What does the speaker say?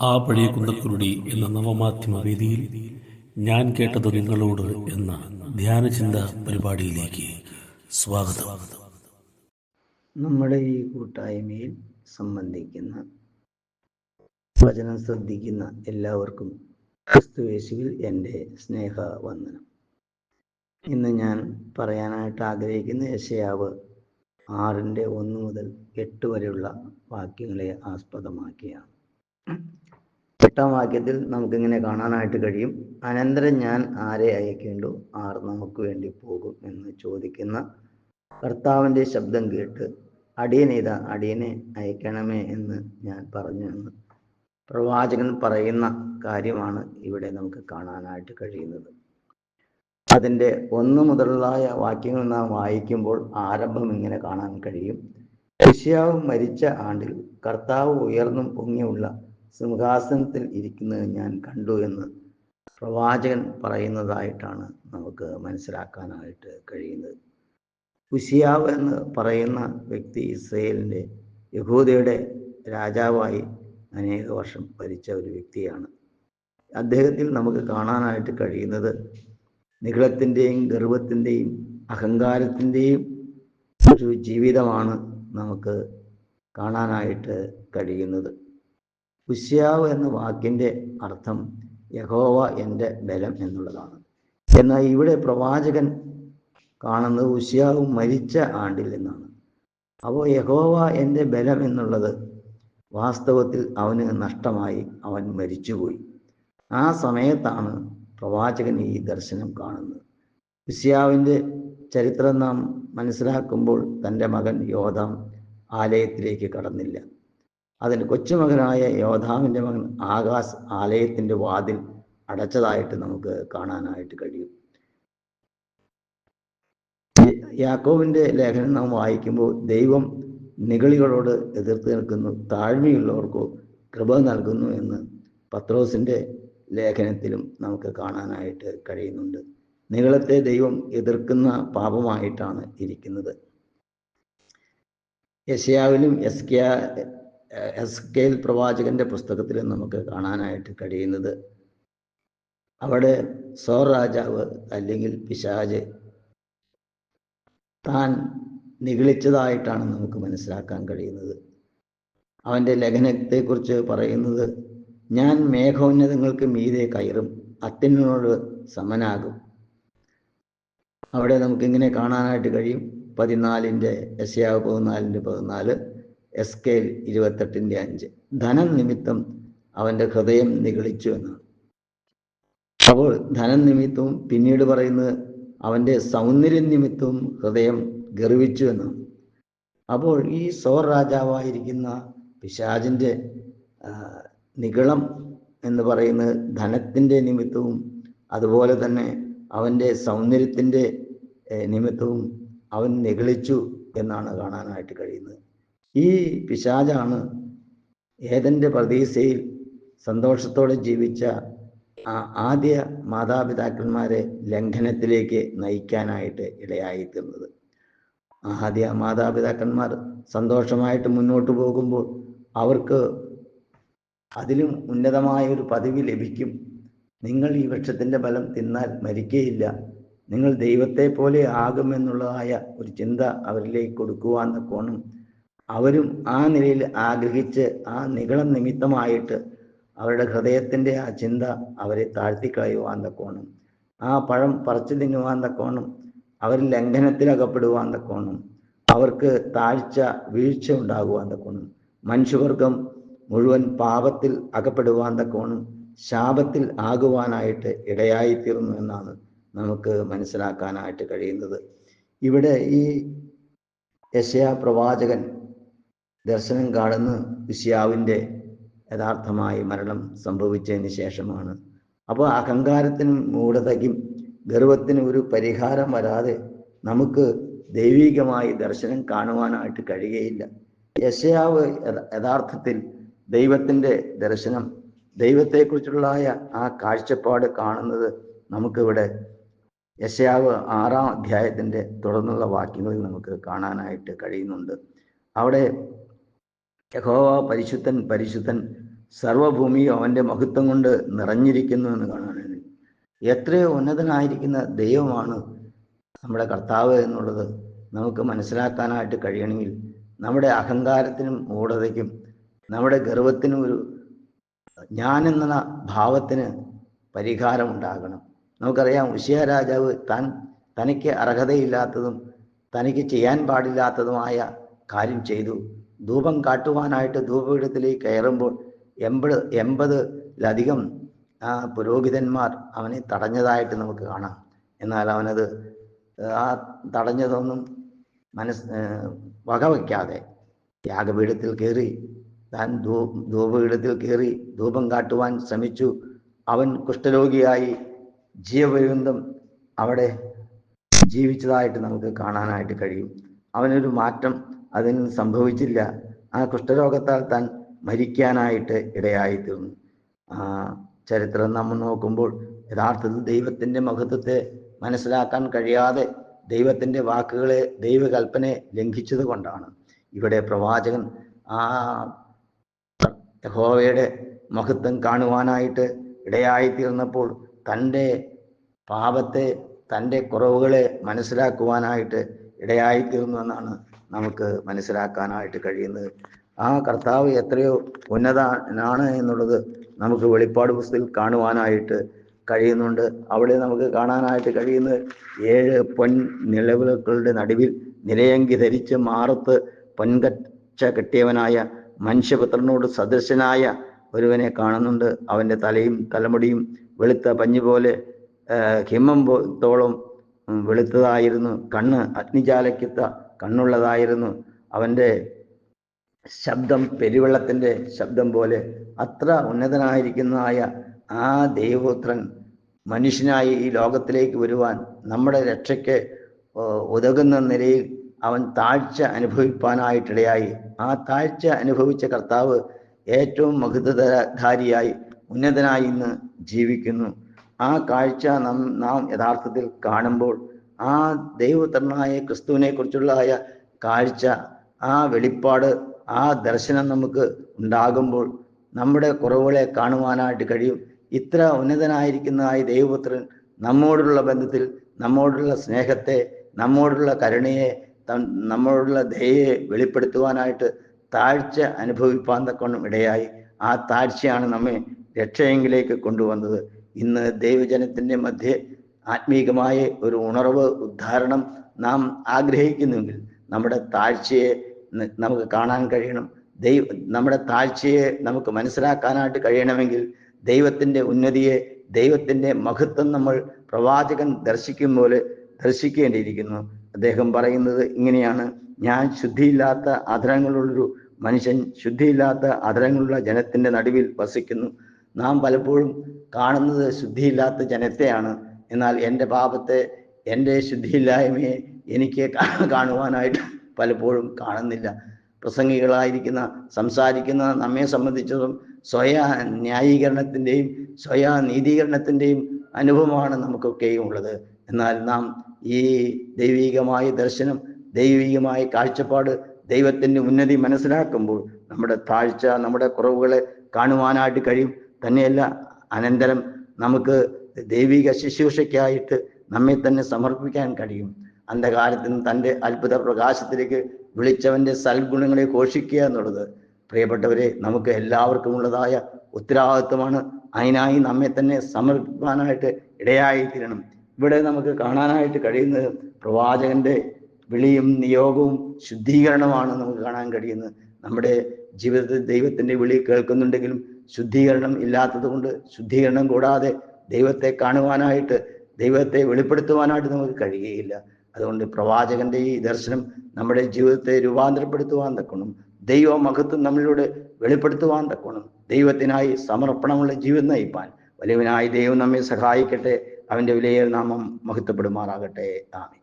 ആ പഴയ കുന്തക്കുരുടി എന്ന നവമാധ്യമ വേദിയിൽ ഞാൻ കേട്ടത് നിങ്ങളോട് എന്ന ധ്യാനചിന്ത പരിപാടിയിലേക്ക് സ്വാഗതം. നമ്മുടെ ഈ കൂട്ടായ്മയിൽ സംബന്ധിക്കുന്ന വചനം ശ്രദ്ധിക്കുന്ന എല്ലാവർക്കും ക്രിസ്തുവേശുവിൽ എന്റെ സ്നേഹവന്ദനം. ഇന്ന് ഞാൻ പറയാനായിട്ട് ആഗ്രഹിക്കുന്ന യശയാവ് ആറിന്റെ ഒന്ന് മുതൽ എട്ട് വരെയുള്ള വാക്യങ്ങളെ ആസ്പദമാക്കിയാണ്. എട്ടാം വാക്യത്തിൽ നമുക്കിങ്ങനെ കാണാനായിട്ട് കഴിയും. അനന്തരം ഞാൻ ആരെ അയക്കേണ്ടു? ആർ നമുക്ക് വേണ്ടി പോകും എന്ന് ചോദിക്കുന്ന കർത്താവിന്റെ ശബ്ദം കേട്ട് അടിയനേതാ? അടിയനെ അയക്കണമേ എന്ന് ഞാൻ പറഞ്ഞു എന്ന് പ്രവാചകൻ പറയുന്ന കാര്യമാണ് ഇവിടെ നമുക്ക് കാണാനായിട്ട് കഴിയുന്നത്. അതിന്റെ ഒന്ന് മുതലുള്ള വാക്യങ്ങൾ നാം വായിക്കുമ്പോൾ ആരംഭം ഇങ്ങനെ കാണാൻ കഴിയും. ഋഷ്യാവ് മരിച്ച ആണ്ടിൽ കർത്താവ് ഉയർന്നും പൊങ്ങിയുള്ള സിംഹാസനത്തിൽ ഇരിക്കുന്നത് ഞാൻ കണ്ടു എന്ന് പ്രവാചകൻ പറയുന്നതായിട്ടാണ് നമുക്ക് മനസ്സിലാക്കാനായിട്ട് കഴിയുന്നത്. ഉഷിയാവ് എന്ന് പറയുന്ന വ്യക്തി ഇസ്രയേലിന്റെ യഹൂദയുടെ രാജാവായി അനേക വർഷം ഭരിച്ച ഒരു വ്യക്തിയാണ്. അദ്ദേഹത്തിൽ നമുക്ക് കാണാനായിട്ട് കഴിയുന്നത് നികളത്തിന്റെയും ഗർവത്തിന്റെയും അഹങ്കാരത്തിന്റെയും ഒരു ജീവിതമാണ് നമുക്ക് കാണാനായിട്ട് കഴിയുന്നത്. ഉസ്യാവ് എന്ന വാക്കിന്റെ അർത്ഥം യഹോവ എന്റെ ബലം എന്നുള്ളതാണ്. എന്നാൽ ഇവിടെ പ്രവാചകൻ കാണുന്നത് ഉഷ്യാവ് മരിച്ച ആണ്ടിൽ എന്നാണ് അപ്പോൾ യഹോവ എന്റെ ബലം എന്നുള്ളത് വാസ്തവത്തിൽ അവന് നഷ്ടമായി അവൻ മരിച്ചുപോയി. ആ സമയത്താണ് പ്രവാചകൻ ഈ ദർശനം കാണുന്നത്. ഉസ്യാവിന്റെ ചരിത്രം നാം മനസ്സിലാക്കുമ്പോൾ തന്റെ മകൻ യോധാം ആലയത്തിലേക്ക് കടന്നില്ല. അതിന് കൊച്ചുമകനായ യോധാമിന്റെ മകൻ ആകാശ് ആലയത്തിന്റെ വാതിൽ അടച്ചതായിട്ട് നമുക്ക് കാണാനായിട്ട് കഴിയും. യാക്കോവിന്റെ ലേഖനം നാം വായിക്കുമ്പോൾ ദൈവം നിഗളികളോട് എതിർത്ത് നിൽക്കുന്നു താഴ്മയുള്ളവർക്കോ കൃപ നൽകുന്നു എന്ന് പത്രോസിന്റെ ലേഖനത്തിലും നമുക്ക് കാണാനായിട്ട് കഴിയുന്നുണ്ട്. നികളത്തെ ദൈവം എതിർക്കുന്ന പാപമായിട്ടാണ് ഇരിക്കുന്നത്. യശയാവിലും എസ് കെ എസ് കെൽ പ്രവാചകന്റെ പുസ്തകത്തിലും നമുക്ക് കാണാനായിട്ട് കഴിയുന്നത് അവിടെ സോർ രാജാവ് അല്ലെങ്കിൽ പിശാജ് താൻ നിഗളിച്ചതായിട്ടാണ് നമുക്ക് മനസ്സിലാക്കാൻ കഴിയുന്നത്. അവന്റെ ലഖനത്തെക്കുറിച്ച് പറയുന്നത് ഞാൻ മേഘോന്നതങ്ങൾക്ക് മീതെ കയറും അത്യനോട് സമനാകും. അവിടെ നമുക്കിങ്ങനെ കാണാനായിട്ട് കഴിയും. പതിനാലിന്റെ എസ്യാവ് പതിനാലിന്റെ പതിനാല് എസ് കെ ഇരുപത്തെട്ടിന്റെ അഞ്ച്. ധനം നിമിത്തം അവന്റെ ഹൃദയം നിഗളിച്ചു എന്നാണ്. അപ്പോൾ ധനം നിമിത്തവും പിന്നീട് പറയുന്നത് അവന്റെ സൗന്ദര്യ നിമിത്തവും ഹൃദയം ഗർവിച്ചു എന്നാണ് അപ്പോൾ ഈ സോർ രാജാവായിരിക്കുന്ന പിശാജിന്റെ നികളം എന്ന് പറയുന്നത് ധനത്തിന്റെ നിമിത്തവും അതുപോലെ തന്നെ അവന്റെ സൗന്ദര്യത്തിന്റെ നിമിത്തവും അവൻ നിഗളിച്ചു എന്നാണ് കാണാനായിട്ട് കഴിയുന്നത്. ഈ പിശാജാണ് ഏതന്റെ പ്രതീക്ഷയിൽ സന്തോഷത്തോടെ ജീവിച്ച ആദ്യ മാതാപിതാക്കന്മാരെ ലംഘനത്തിലേക്ക് നയിക്കാനായിട്ട് ഇടയായിത്തീർന്നത്. ആദ്യ മാതാപിതാക്കന്മാർ സന്തോഷമായിട്ട് മുന്നോട്ട് പോകുമ്പോൾ അവർക്ക് അതിലും ഉന്നതമായ ഒരു പദവി ലഭിക്കും. നിങ്ങൾ ഈ വൃക്ഷത്തിന്റെ ഫലം തിന്നാൽ മരിക്കുകയില്ല നിങ്ങൾ ദൈവത്തെ പോലെ ആകുമെന്നുള്ളതായ ഒരു ചിന്ത അവരിലേക്ക് കൊടുക്കുവാൻ കോണം അവരും ആ നിലയിൽ ആഗ്രഹിച്ച് ആ നികളം നിമിത്തമായിട്ട് അവരുടെ ഹൃദയത്തിന്റെ ആ ചിന്ത അവരെ താഴ്ത്തിക്കളയുവാൻ തക്കോണം ആ പഴം പറിച്ചു തിന്നുവാൻ തക്കോണം അവർ ലംഘനത്തിൽ അകപ്പെടുവാൻ അവർക്ക് താഴ്ച വീഴ്ച ഉണ്ടാകുവാൻ തക്കോണം മനുഷ്യവർഗം മുഴുവൻ പാപത്തിൽ അകപ്പെടുവാൻ തക്കോണം ശാപത്തിൽ ആകുവാനായിട്ട് ഇടയായിത്തീർന്നു എന്നാണ് നമുക്ക് മനസ്സിലാക്കാനായിട്ട് കഴിയുന്നത്. ഇവിടെ ഈ യശയാ പ്രവാചകൻ ദർശനം കാണുന്ന വിശ്യാവിന്റെ യഥാർത്ഥമായി മരണം സംഭവിച്ചതിന് ശേഷമാണ്. അപ്പോൾ അഹങ്കാരത്തിനും മൂഢതയ്ക്കും ഗർവത്തിനും ഒരു പരിഹാരം വരാതെ നമുക്ക് ദൈവികമായി ദർശനം കാണുവാനായിട്ട് കഴിയുകയില്ല. യശയാവ് യഥാർത്ഥത്തിൽ ദൈവത്തിന്റെ ദർശനം ദൈവത്തെക്കുറിച്ചുള്ള ആ കാഴ്ചപ്പാട് കാണുന്നത് നമുക്കിവിടെ യശയാവ് ആറാം അധ്യായത്തിന്റെ തുടർന്നുള്ള വാക്യങ്ങളിൽ നമുക്ക് കാണാനായിട്ട് കഴിയുന്നുണ്ട്. അവിടെ യഹോവ പരിശുദ്ധൻ പരിശുദ്ധൻ സർവഭൂമിയും അവന്റെ മഹത്വം കൊണ്ട് നിറഞ്ഞിരിക്കുന്നു എന്ന് കാണാനാണ് എത്രയോ ഉന്നതനായിരിക്കുന്ന ദൈവമാണ് നമ്മുടെ കർത്താവ് എന്നുള്ളത് നമുക്ക് മനസ്സിലാക്കാനായിട്ട് കഴിയണമെങ്കിൽ നമ്മുടെ അഹങ്കാരത്തിനും മൂഢതയ്ക്കും നമ്മുടെ ഗർവത്തിനും ഒരു ഞാനെന്ന ഭാവത്തിന് പരിഹാരം ഉണ്ടാകണം നമുക്കറിയാം ഉഷിയ രാജാവ് താൻ തനിക്ക് അർഹതയില്ലാത്തതും തനിക്ക് ചെയ്യാൻ പാടില്ലാത്തതുമായ കാര്യം ചെയ്തു. ധൂപം കാട്ടുവാനായിട്ട് ധൂപപീഠത്തിലേക്ക് കയറുമ്പോൾ എൺപത് എൺപതിലധികം പുരോഹിതന്മാർ അവനെ തടഞ്ഞതായിട്ട് നമുക്ക് കാണാം. എന്നാൽ അവനത് ആ തടഞ്ഞതൊന്നും മനസ് വകവയ്ക്കാതെ യാഗപീഠത്തിൽ കയറി താൻ ധൂ ധൂപപീഠത്തിൽ കയറി ധൂപം കാട്ടുവാൻ ശ്രമിച്ചു. അവൻ കുഷ്ഠരോഗിയായി. ജീവപര്യന്തം അവിടെ ജീവിച്ചതായിട്ട് നമുക്ക് കാണാനായിട്ട് കഴിയും. അവനൊരു മാറ്റം അതിന് സംഭവിച്ചില്ല. ആ കുഷ്ഠരോഗത്താൽ താൻ മരിക്കാനായിട്ട് ഇടയായിത്തീർന്നു. ആ ചരിത്രം നമ്മൾ നോക്കുമ്പോൾ യഥാർത്ഥത്തിൽ ദൈവത്തിന്റെ മഹത്വത്തെ മനസ്സിലാക്കാൻ കഴിയാതെ ദൈവത്തിന്റെ വാക്കുകളെ ദൈവകൽപ്പനയെ ലംഘിച്ചത് കൊണ്ടാണ്. ഇവിടെ പ്രവാചകൻ ആ യഹോവയുടെ മഹത്വം കാണുവാനായിട്ട് ഇടയായിത്തീർന്നപ്പോൾ തന്റെ പാപത്തെ തന്റെ കുറവുകളെ മനസ്സിലാക്കുവാനായിട്ട് ഇടയായിത്തീർന്നു എന്നാണ് നമുക്ക് മനസ്സിലാക്കാനായിട്ട് കഴിയുന്നത്. ആ കർത്താവ് എത്രയോ ഉന്നതനാണ് എന്നുള്ളത് നമുക്ക് വെളിപ്പാട് പുസ്തകത്തിൽ കാണുവാനായിട്ട് കഴിയുന്നുണ്ട്. അവിടെ നമുക്ക് കാണാനായിട്ട് കഴിയുന്നത് ഏഴ് പൊൻ നിലവിളക്കുകളുടെ നടുവിൽ നിലയങ്കി ധരിച്ച് മാറത്ത് പൊൻകച്ച കെട്ടിയവനായ മനുഷ്യപുത്രനോട് സദൃശനായ ഒരുവനെ കാണുന്നുണ്ട്. അവന്റെ തലയും തലമുടിയും വെളുത്ത പഞ്ഞു പോലെ ഹിമം തോളം വെളുത്തതായിരുന്നു. കണ്ണ് അഗ്നിജാലക്കിത്ത കണ്ണുള്ളതായിരുന്നു. അവന്റെ ശബ്ദം പെരുവെള്ളത്തിന്റെ ശബ്ദം പോലെ അത്ര ഉന്നതനായിരിക്കുന്നതായ ആ ദൈവപുത്രൻ മനുഷ്യനായി ഈ ലോകത്തിലേക്ക് വരുവാൻ നമ്മുടെ രക്ഷയ്ക്ക് ഉതകുന്ന നിലയിൽ അവൻ താഴ്ച അനുഭവിപ്പാനായിട്ടിടയായി. ആ താഴ്ച അനുഭവിച്ച കർത്താവ് ഏറ്റവും മഹത്വധാരിയായി ഉന്നതനായി ഇന്ന് ജീവിക്കുന്നു. ആ കാഴ്ച നാം നാം യഥാർത്ഥത്തിൽ കാണുമ്പോൾ ആ ദൈവപുത്രനായ ക്രിസ്തുവിനെ കുറിച്ചുള്ളതായ കാഴ്ച ആ വെളിപ്പാട് ആ ദർശനം നമുക്ക് ഉണ്ടാകുമ്പോൾ നമ്മുടെ കുറവുകളെ കാണുവാനായിട്ട് കഴിയും. ഇത്ര ഉന്നതനായിരിക്കുന്നതായി ദൈവപുത്രൻ നമ്മോടുള്ള ബന്ധത്തിൽ നമ്മോടുള്ള സ്നേഹത്തെ നമ്മോടുള്ള കരുണയെ നമ്മോടുള്ള ദയയെ വെളിപ്പെടുത്തുവാനായിട്ട് താഴ്ച അനുഭവിപ്പാൻ തക്കോണം ഇടയായി. ആ താഴ്ചയാണ് നമ്മെ രക്ഷയെങ്കിലേക്ക് കൊണ്ടുവന്നത്. ഇന്ന് ദൈവജനത്തിന്റെ മധ്യേ ആത്മീകമായ ഒരു ഉണർവ് ഉദ്ധാരണം നാം ആഗ്രഹിക്കുന്നുവെങ്കിൽ നമ്മുടെ താഴ്ചയെ നമുക്ക് കാണാൻ കഴിയണം. ദൈവ നമ്മുടെ താഴ്ചയെ നമുക്ക് മനസ്സിലാക്കാനായിട്ട് കഴിയണമെങ്കിൽ ദൈവത്തിന്റെ ഉന്നതിയെ ദൈവത്തിന്റെ മഹത്വം നമ്മൾ പ്രവാചകൻ ദർശിക്കും പോലെ ദർശിക്കേണ്ടിയിരിക്കുന്നു. അദ്ദേഹം പറയുന്നത് ഇങ്ങനെയാണ്. ഞാൻ ശുദ്ധിയില്ലാത്ത അധരങ്ങളുള്ളൊരു മനുഷ്യൻ ശുദ്ധിയില്ലാത്ത ആദരങ്ങളുള്ള ജനത്തിന്റെ നടുവിൽ വസിക്കുന്നു. നാം പലപ്പോഴും കാണുന്നത് ശുദ്ധിയില്ലാത്ത ജനത്തെയാണ്. എന്നാൽ എന്റെ പാപത്തെ എന്റെ ശുദ്ധിയില്ലായ്മയെ എനിക്ക് കാണുവാനായിട്ട് പലപ്പോഴും കാണുന്നില്ല. പ്രസംഗികളായിരിക്കുന്ന സംസാരിക്കുന്ന നമ്മെ സംബന്ധിച്ചതും സ്വയ ന്യായീകരണത്തിന്റെയും സ്വയ നീതീകരണത്തിന്റെയും അനുഭവമാണ് നമുക്കൊക്കെയും ഉള്ളത്. എന്നാൽ നാം ഈ ദൈവികമായ ദർശനം ദൈവികമായ കാഴ്ചപ്പാട് ദൈവത്തിന്റെ ഉന്നതി മനസ്സിലാക്കുമ്പോൾ നമ്മുടെ താഴ്ച നമ്മുടെ കുറവുകളെ കാണുവാനായിട്ട് കഴിയും. തന്നെയല്ല അനന്തരം നമുക്ക് ദൈവിക ശുശ്രൂഷയ്ക്കായിട്ട് നമ്മെ തന്നെ സമർപ്പിക്കാൻ കഴിയും. അന്ധകാരത്തിൽ നിന്ന് തന്റെ അത്ഭുത പ്രകാശത്തിലേക്ക് വിളിച്ചവന്റെ സൽഗുണങ്ങളെ ഘോഷിക്കുക എന്നുള്ളത്. പ്രിയപ്പെട്ടവരെ നമുക്ക് എല്ലാവർക്കും ഉള്ളതായ ഉത്തരവാദിത്വമാണ് അതിനായി നമ്മെ തന്നെ സമർപ്പിക്കാനായിട്ട് ഇടയായി തീരണം ഇവിടെ നമുക്ക് കാണാനായിട്ട് കഴിയുന്നത് പ്രവാചകന്റെ വിളിയും നിയോഗവും ശുദ്ധീകരണമാണ് നമുക്ക് കാണാൻ കഴിയുന്നത്. നമ്മുടെ ജീവിതത്തിൽ ദൈവത്തിന്റെ വിളി കേൾക്കുന്നുണ്ടെങ്കിലും ശുദ്ധീകരണം ഇല്ലാത്തത് കൊണ്ട് ശുദ്ധീകരണം കൂടാതെ ദൈവത്തെ കാണുവാനായിട്ട് ദൈവത്തെ വെളിപ്പെടുത്തുവാനായിട്ട് നമുക്ക് കഴിയുകയില്ല. അതുകൊണ്ട് പ്രവാചകന്റെ ഈ ദർശനം നമ്മുടെ ജീവിതത്തെ രൂപാന്തരപ്പെടുത്തുവാൻ തക്കണം. ദൈവ മഹത്വം നമ്മളിലൂടെ വെളിപ്പെടുത്തുവാൻ തക്കണം. ദൈവത്തിനായി സമർപ്പണമുള്ള ജീവിതം നയിപ്പാൻ. വലിയവനായി ദൈവം നമ്മെ സഹായിക്കട്ടെ. അവന്റെ വിലയേൽ നാമം മഹത്വപ്പെടുമാറാകട്ടെ. ആമേ